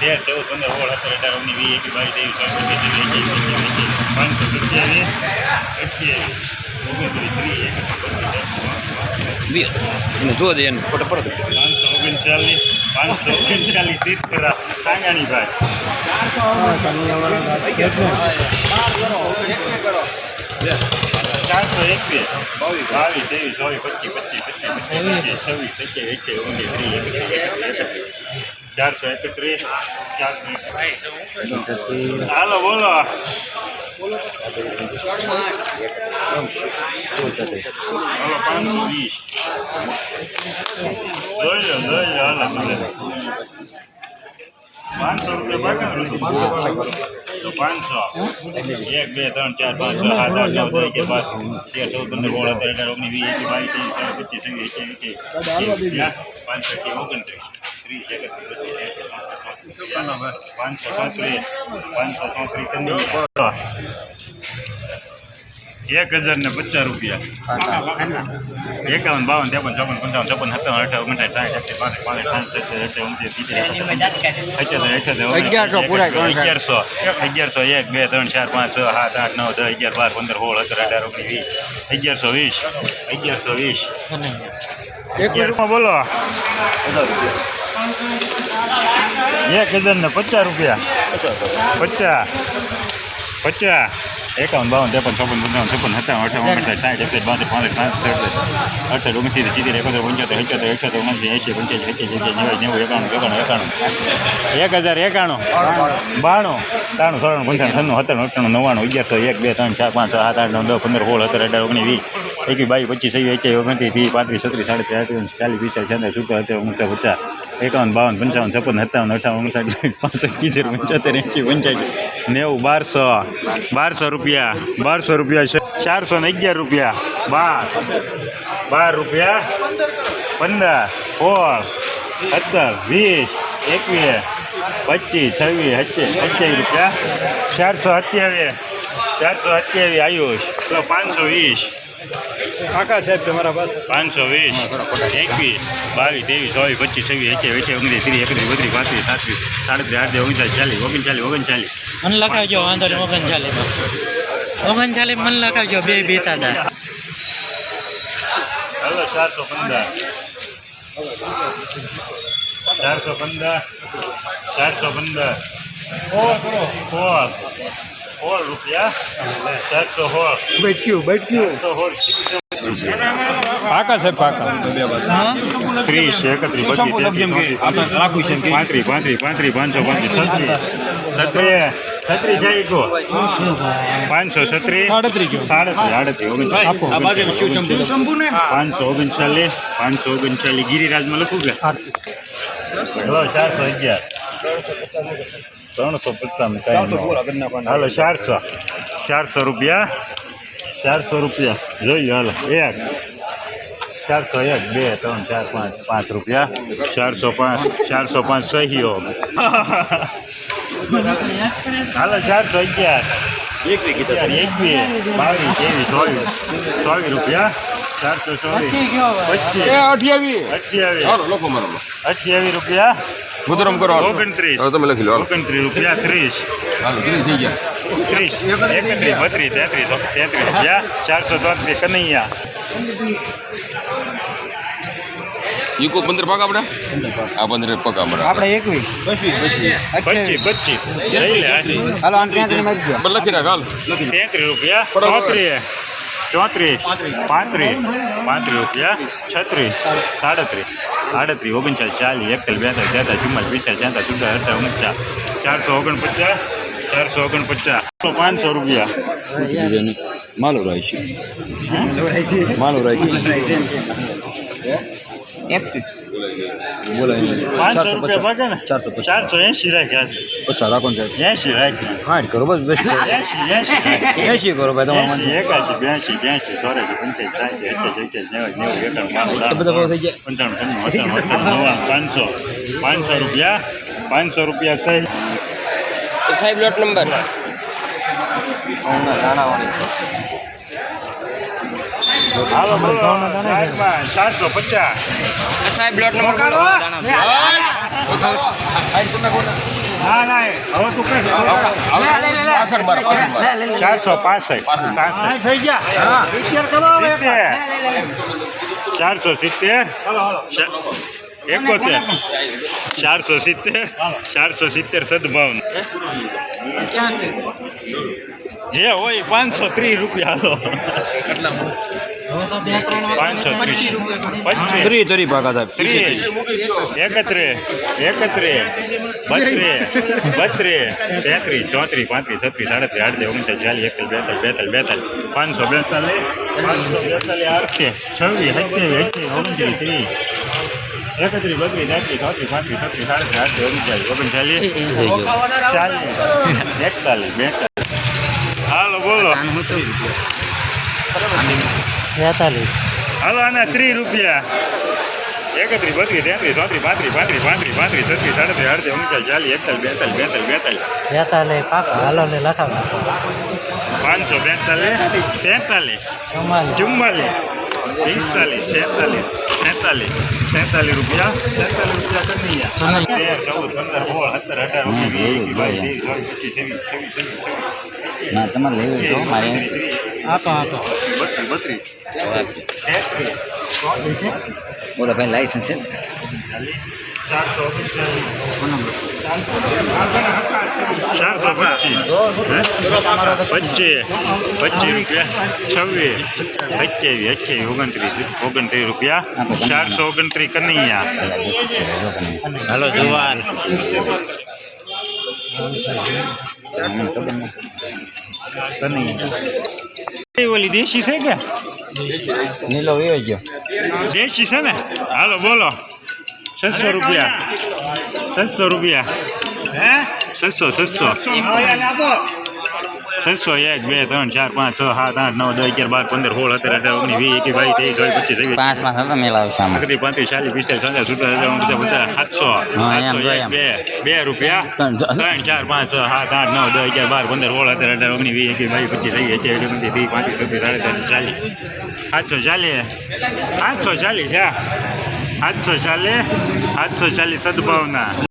તેર ચૌદ પંદર સોળ સત્તર અઢાર ઓગણીસ વીસ એકવીસ બાવીસ ત્રેવીસ ચોવીસ પચીસ સત્યાવીસ અઠ્યાવીસ ઓગણત્રીસ ત્રીસ એકત્રીસ જોવા દે ફોટો પડો પાંચસો ઓગણચાલીસ પાંચસો ઓગણચાલીસ તીર્થરા સાંગાણી ભાઈ ચારસો એકવીસ બાવીસ ત્રેવીસ ચોવીસ પચીસ પચીસ પચીસ પચીસ છવ્વીસ સત્યાવીસ અઠ્યાવીસ ઓગણીસ ત્રીસ એકત્રીસ એકત્રીસ ચારસો એકત્રીસ ચારસો હાલો બોલો પાંચસો વીસ જોઈ લો જોઈ લો હાલો. પાંચસો રૂપિયા પાંચસો એક બે ત્રણ ચાર પાંચ છ સાત આઠ નવ દસ અગિયાર બાર તેર ચૌદ પંદર સોળ સત્તર અઢાર ઓગણીસ વીસ એકવીસ બાવીસ ત્રેવીસ ચોવીસ પચીસ છવ્વીસ એકવીસ એકવીસ પાંચસો એકવીસ ઓગણત્રીસ ત્રીસ એકત્રીસ પાંચસો ચોત્રીસ પાંચસો ચોત્રીસ. એક હજાર ને પચાસ રૂપિયા. એકાવન બાવન ત્રેપન ચોપન પંચાવન ચોપન સત્તાવન અઠાવન ઓગણસાઠ સાઠ એકસઠ પાંચ પાંચ પાંચ અઠાવન. અગિયારસો અગિયારસો એક બે ત્રણ ચાર પાંચ છ સાત આઠ નવ દસ અગિયાર બાર પંદર સોળ સત્તર અઢાર ઓગણીસ વીસ અગિયારસો વીસ અગિયારસો વીસ. અગિયારમાં બોલો. એક હજાર ને પચાસ રૂપિયા. પચાસ પચાસ. એકાવન, બાવન, ત્રેપન ચોપન પંચાવન, છપ્પન, સત્તાવન, અઠાવન ઓગણસાઠ સાઠ એકસઠ બાસઠ પાંસઠ પાંસઠ સડસઠ અડસઠ ઓગણસિત્તેર સિત્તેર, એકોતેર પંચોતેર અઠ્યોતેર અઠ્યોતેર ઓગણસી એંસી પંચ્યાસી સત્યાસી અઠ્યાસી નેવું એકાણું એકાણું એકાણું. એક હજાર એકાણું, બાણું ત્રાણું સોળાણું, પંચાણું, છન્નું, સત્તાણું, અઠ્ઠાણું, નવ્વાણું, અગિયારસો, એક, બે, ત્રણ, ચાર, પાંચ છ સાત, આઠ, નવ, દસ, પંદર, સોળ, સત્તર, અઢાર, ઓગણીસ, વીસ, એકવીસ, બાવીસ, પચીસ, છવ્વીસ એક્યાવીસ ઓગણત્રીસ, ત્રીસ, પાંત્રીસ, છત્રીસ, સાડત્રીસ ચાલીસ પિસ્તાલીસ છત્રીસ સત્તર અઠાર ઓગણસાઠ, પચાસ એકાવન, બાવન, પંચાવન, છપ્પન, સત્તાવન, અઠાવન, ઓગણસાઠ પાંસઠ સિત્તેર, પંચોતેર એંસી પંચ્યાસી, નેવું, બારસો બારસો રૂપિયા બારસો રૂપિયા ચારસો ને અગિયાર રૂપિયા, બાર બાર રૂપિયા, પંદર, સોળ, સત્તર, વીસ, એકવીસ, પચીસ, છવ્વીસ અઠ્યાવીસ રૂપિયા, ચારસો અઠ્યાવીસ ચારસો અઠ્યાવીસ આયુષ પાંચસો વીસ. કાકા સાહેબ તમારા પાસે? પાંચસો વીસ એકવીસ બાવીસ ત્રેવીસ ચોવીસ પચીસ છવ્વીસ એકે અઠ્યાવીસ ઓગણીસ ત્રીસ એકત્રીસ બત્રીસ પાંત્રીસ સાતવીસ સાડત્રીસ આઠત્રીસ ઓગણચાલીસ ચાલીસ ઓગણચાલીસ ઓગણચાલીસ. મને લખાવજો વાંધો નહીં ઓગણચાલીસમાં ઓગણચાલીસ મને લખાવજો બે બેતા હતા હલો ચારસો પંદર. ચારસો પંદર ચારસો પંદર. સોળ સોળ રૂપિયા ચારસો સોળ બેઠ્યું બેઠ્યું ચારસો સોળ પાકા સાહેબ પાકા ત્રીસ એકત્રીસ બત્રીસ તેત્રીસ પાંત્રીસ પાંત્રીસ પાંત્રીસ પાંચસો પાંત્રીસ છત્રીસ છત્રીસ છત્રીસ જઈ ગો પાંચસો છત્રીસ સાડત્રીસ કયો. સાડત્રીસ આડત્રીસ ઓગણચાલીસ પાંચસો ઓગણચાલીસ પાંચસો ઓગણચાલીસ ગિરિરાજમાં લખું કે હલો ચારસો અગિયાર ત્રણસો પચાસ હાલો ચારસો. ચારસો રૂપિયા. ચારસો રૂપિયા. જોઈ હાલો. એક. ચારસો એક બે ત્રણ ચાર પાંચ પાંચ રૂપિયા. ચારસો પાંચ ચારસો પાંચ સહીઓ. હાલો ચારસો અગિયાર. એકવીસ બાવીસ ત્રેવીસ ચોવીસ. ચોવીસ રૂપિયા. ચારસો ચોવીસ. પચીસ. અઠ્યાવીસ રૂપિયા. મુદ્રમ કરો. ઓગણત્રીસ હવે તમે લખી લો હાલો ઓગણત્રીસ રૂપિયા ત્રીસ હાલો ત્રીસ થઈ ગયા ત્રીસ એકત્રીસ બત્રીસ તેત્રીસ તેત્રીસ રૂપિયા ચારસો ચોત્રીસ કનૈયા ઈકો પંદર પાકા આપણે આ પંદર પાકા આપણે આપણે એકવીસ પચીસ પચીસ લઈ લે હાલી. હાલો આને આપજો લખી રાખ હાલ તેત્રીસ રૂપિયા ચોત્રીસ ચોત્રીસ પાંત્રીસ પાંત્રીસ રૂપિયા છત્રીસ સાડત્રીસ આડત્રીસ ઓગણચાલીસ ચાલીસ એકતાલીસ બેતાલીસ તેતાલીસ ચુમ્માલીસ પિસ્તાલીસ છેતાલીસ સુડતાલીસ હતા ઊંચા ચારસો ઓગણપચાસ ચારસો ઓગણપચાસ. પાંચસો રૂપિયા. માલો રાઈ માલો રાઈ પાંચસો રૂપિયા ચારસો ચારસો એંશી રાખ્યા પચાસ રાખો ને સાહેબ. એંશી રાખ્યા. હાઠ કરો બસ બેસ્ટ એસી એંશી એસી કરો ભાઈ તમારે એકાસી બ્યાસી બ્યાસી ત્યાંશી ચોરાશી પંચ્યાસી સાઠી અઠાણું પાંચસો. પાંચસો રૂપિયા પાંચસો રૂપિયા સાહેબ સાહેબ લોટ નંબર હાલો બોલો. ચારસો પચાસ. સાહેબ લોટ નંબર બોલો. ના ના હવે તું કઈ ચારસો પાસઠ. સાસઠ થઈ ગયા. સિત્તેર ચારસો સિત્તેર. એકોતેર. ચારસો સિત્તેર. ચારસો સિત્તેર સદભાવન. જે હોય પાંચસો ત્રીસ રૂપિયા હાલો. પાંચસો ત્રીસ. પચીસ ત્રી તરી ભાગા સાહેબ ત્રીસ. એકત્રીસ એકત્રીસ બત્રીસ. બત્રીસ. તેત્રીસ. ચોત્રીસ. પાંત્રીસ. છત્રીસ. સાડત્રીસ. આડત્રીસ ઓગણચાલીસ. ચાલીસ. એકતાલીસ. બેતાલીસ. બેતાલીસ. બેતાલીસ. પાંચસો બેતાલીસ. પાંચસો બેતાલીસ. આઠથી છવ્વીસ. સત્યાવીસ. અઠ્યાવીસ ત્રીસ. એકત્રીસ. બત્રીસ. તેત્રીસ. ચોત્રીસ. પાંત્રીસ. છત્રીસ. સાડત્રીસ. આડત્રીસ ઓગણચાલીસ. ઓગણચાલીસ. ચાલીસ. એકતાલીસ. બેતાલીસ. હાલો બોલો. બેતાલીસ હાલો આના ત્રીસ રૂપિયા. એકત્રીસ બત્રીસ તેત્રીસ ચોત્રીસ પાંત્રીસ પાંત્રીસ પાંત્રીસ પાંત્રીસ છત્રીસ સાડત્રીસ અડત્રીસ ઓગણચાલીસ ચાલીસ એકતાલીસ બેતાલીસ બેતાલીસ બેતાલીસ. બેતાલીસ કાકા હાલો ને લખાવો. પાંચસો બેતાલીસ તેતાલીસ ચુમ્માલીસ. ચુમ્માલીસ પિસ્તાલીસ છેતાલીસ છેતાલીસ છેતાલીસ રૂપિયા. છેતાલીસ રૂપિયા કરી તેર ચૌદ પંદર સોળ સત્તર અઢાર ઓગણીસ વીસ એકવીસ બાવીસ ત્રીસ ચોવીસ પચીસ છવ્વીસ છવ્વીસ છવ્વીસ તમારે લેવું મારે આપો આપો. બોલો ભાઈ લાયસન્સ છે ચારસો પચીસ. પચીસ રૂપિયા. છવ્વીસ. અઠ્યાવીસ અઠ્યાવીસ ઓગણત્રીસ. ઓગણત્રીસ રૂપિયા. ચારસો ઓગણત્રીસ કનૈયા. હલો જુવાન એ ઓલી દેશી છે કે? નીલો વયો ગયો દેશી છે ને? હાલો બોલો. છસો રૂપિયા. છસો રૂપિયા. છસો છસો. છસો એક બે ત્રણ ચાર પાંચ છ સાત આઠ નવ દસ અગિયાર બાર પંદર સોળ સત્તર અઢાર ઓગણીસ વીસ એકવીસ બાવીસ ત્રેવીસ ચોવીસ પચીસ છવ્વીસ પાંચ પાંચ હતા મેળાવશે આમાં એકત્રીસ પાંત્રીસ ચાલીસ પિસ્તાલીસ પચાસ સત્તર હજાર પચાસ પચાસ સાતસો. સાતસો એક બે બે રૂપિયા. ત્રણ ચાર પાંચ છ સાત આઠ નવ દસ અગિયાર બાર પંદર સોળ સત્તર અઢાર ઓગણીસ વીસ એકવીસ બાવીસ પચીસ છવ્વીસ અઠ્યાવીસ ઓગણત્રીસ ત્રીસ પાંત્રીસ છત્રીસ સાડત્રીસ ચાલીસ. સાતસો ચાલીસ. સાતસો ચાલીસ હા. સાતસો ચાલીસ સાતસો ચાલીસ સદભાવના.